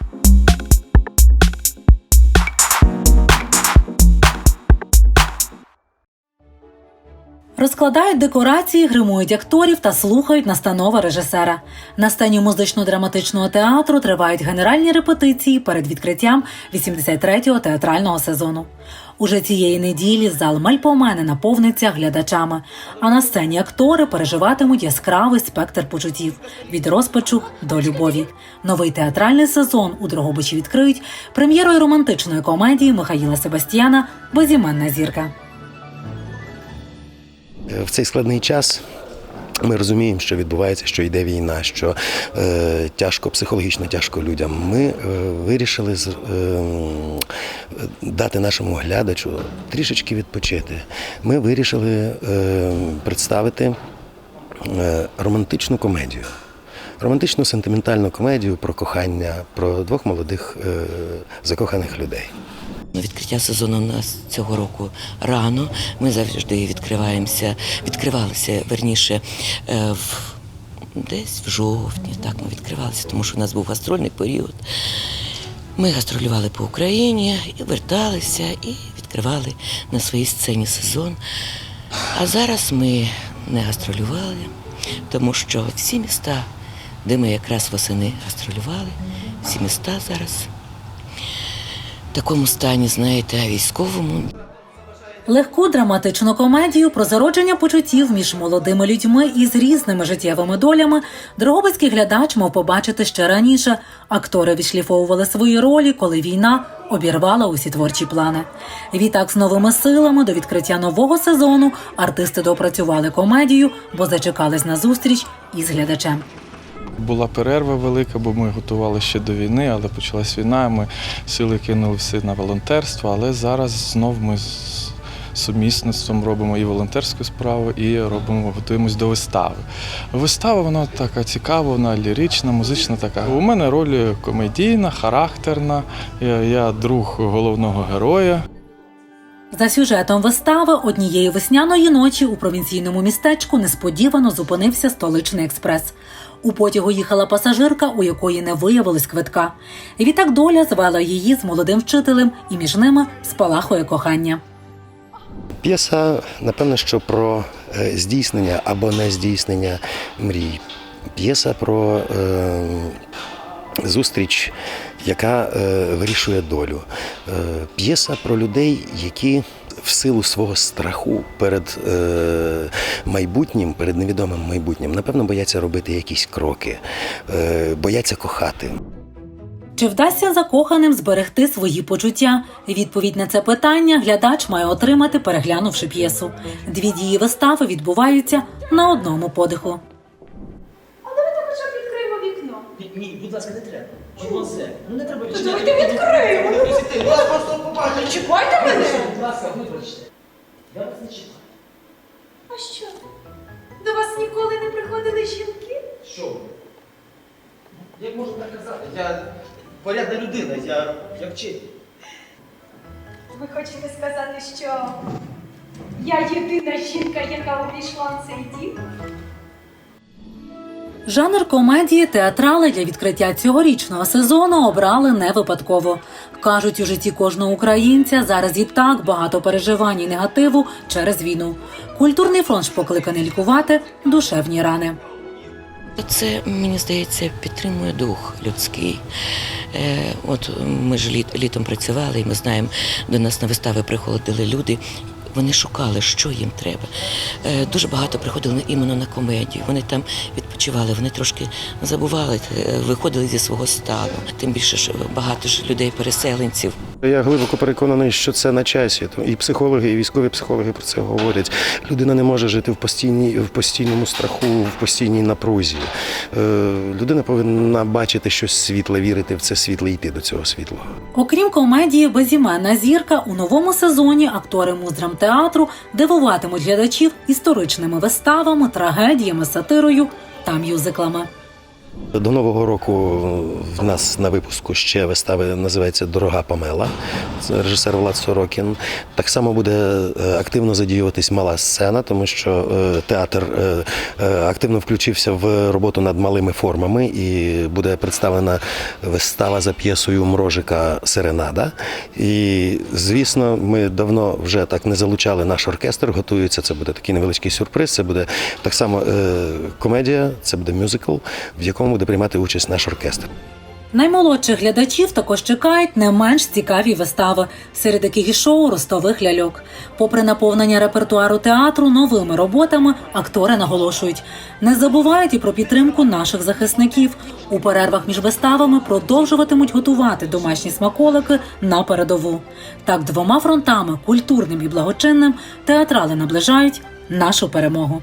Thank you Розкладають декорації, гримують акторів та слухають настанови режисера. На сцені музично-драматичного театру тривають генеральні репетиції перед відкриттям 83-го театрального сезону. Уже цієї неділі зал Мальпомени наповниться глядачами, а на сцені актори переживатимуть яскравий спектр почуттів від розпачу до любові. Новий театральний сезон у Дрогобичі відкриють прем'єрою романтичної комедії Михаїла Себастьяна Безіменна зірка. В цей складний час ми розуміємо, що відбувається, що йде війна, що е, тяжко психологічно тяжко людям. Ми е, вирішили з, е, дати нашому глядачу трішечки відпочити. Ми вирішили е, представити е, романтичну комедію. Романтичну сентиментальну комедію про кохання, про двох молодих е, закоханих людей. Відкриття сезону у нас цього року рано. Ми завжди відкриваємося, відкривалися верніше е, в десь в жовтні. Так ми відкривалися, тому що у нас був гастрольний період. Ми гастролювали по Україні і верталися, і відкривали на своїй сцені сезон. А зараз ми не гастролювали, тому що всі міста, де ми якраз восени гастролювали, всі міста зараз такому стані, знаєте, військовому. Легку драматичну комедію про зародження почуттів між молодими людьми із різними життєвими долями Дрогобицький глядач мав побачити ще раніше. Актори відшліфовували свої ролі, коли війна обірвала усі творчі плани. Відтак з новими силами до відкриття нового сезону артисти допрацювали комедію, бо зачекались на зустріч із глядачем. Була перерва велика, бо ми готували ще до війни, але почалась війна. Ми сили кинули всі на волонтерство, але зараз знов ми з сумісництвом робимо і волонтерську справу, і робимо, готуємось до вистави. Вистава вона така цікава, вона лірична, музична така. У мене роль комедійна, характерна. Я, друг головного героя. За сюжетом вистави однієї весняної ночі у провінційному містечку несподівано зупинився столичний експрес. У потягу їхала пасажирка, у якої не виявилось квитка. Відтак доля звела її з молодим вчителем, і між ними спалахує кохання. П'єса, напевно, що про е, здійснення або не здійснення мрій. П'єса про е, зустріч, яка е, вирішує долю. Е, п'єса про людей, які в силу свого страху перед е, майбутнім, перед невідомим майбутнім, напевно, бояться робити якісь кроки, е, бояться кохати. Чи вдасться закоханим зберегти свої почуття? Відповідь на це питання глядач має отримати, переглянувши п'єсу. Дві дії вистави відбуваються на одному подиху. А давайте хоча б відкриємо вікно. Ні, ні, будь ласка, не треба. Мадемуазель, ну не треба давайте відкриємо. Я вас просто побачив. Не чіпайте мене! Будь ласка, вибачте. Я вас не чіпаю. А що? До вас ніколи не приходили жінки? Що? ви? Як можна так казати? Я порядна людина, я, я вчитель. Ви хочете сказати, що я єдина жінка, яка увійшла в цей дім? Жанр комедії театрали для відкриття цьогорічного сезону обрали не випадково. Кажуть, у житті кожного українця зараз і так багато переживань і негативу через війну. Культурний фронт покликаний лікувати душевні рани. Це, мені здається, підтримує дух людський. Е, от ми ж літ, літом працювали, і ми знаємо, до нас на вистави приходили люди. Вони шукали, що їм треба. Е, дуже багато приходили іменно на комедію. Вони там відпочивали, вони трошки забували, е, виходили зі свого стану. Тим більше ж багато ж людей-переселенців. Я глибоко переконаний, що це на часі. І психологи, і військові психологи про це говорять. Людина не може жити в постійній, в постійному страху, в постійній напрузі. Е, людина повинна бачити щось світле, вірити в це світле, йти до цього світлого. Окрім комедії Безіменна зірка у новому сезоні актори муздрамтеатру дивуватимуть глядачів історичними виставами, трагедіями, сатирою та мюзиклами. До нового року в нас на випуску ще вистави називається Дорога Памела. Режисер Влад Сорокін. Так само буде е, активно задіюватись мала сцена, тому що е, театр е, активно включився в роботу над малими формами і буде представлена вистава за п'єсою Мрожика Серенада. І звісно, ми давно вже так не залучали наш оркестр. Готується. Це буде такий невеличкий сюрприз. Це буде так само комедія, це буде мюзикл, в якому буде приймати участь наш оркестр. Наймолодших глядачів також чекають не менш цікаві вистави, серед яких і шоу ростових ляльок. Попри наповнення репертуару театру новими роботами, актори наголошують, не забувають і про підтримку наших захисників. У перервах між виставами продовжуватимуть готувати домашні смаколики на передову. Так, двома фронтами культурним і благочинним театрали наближають нашу перемогу.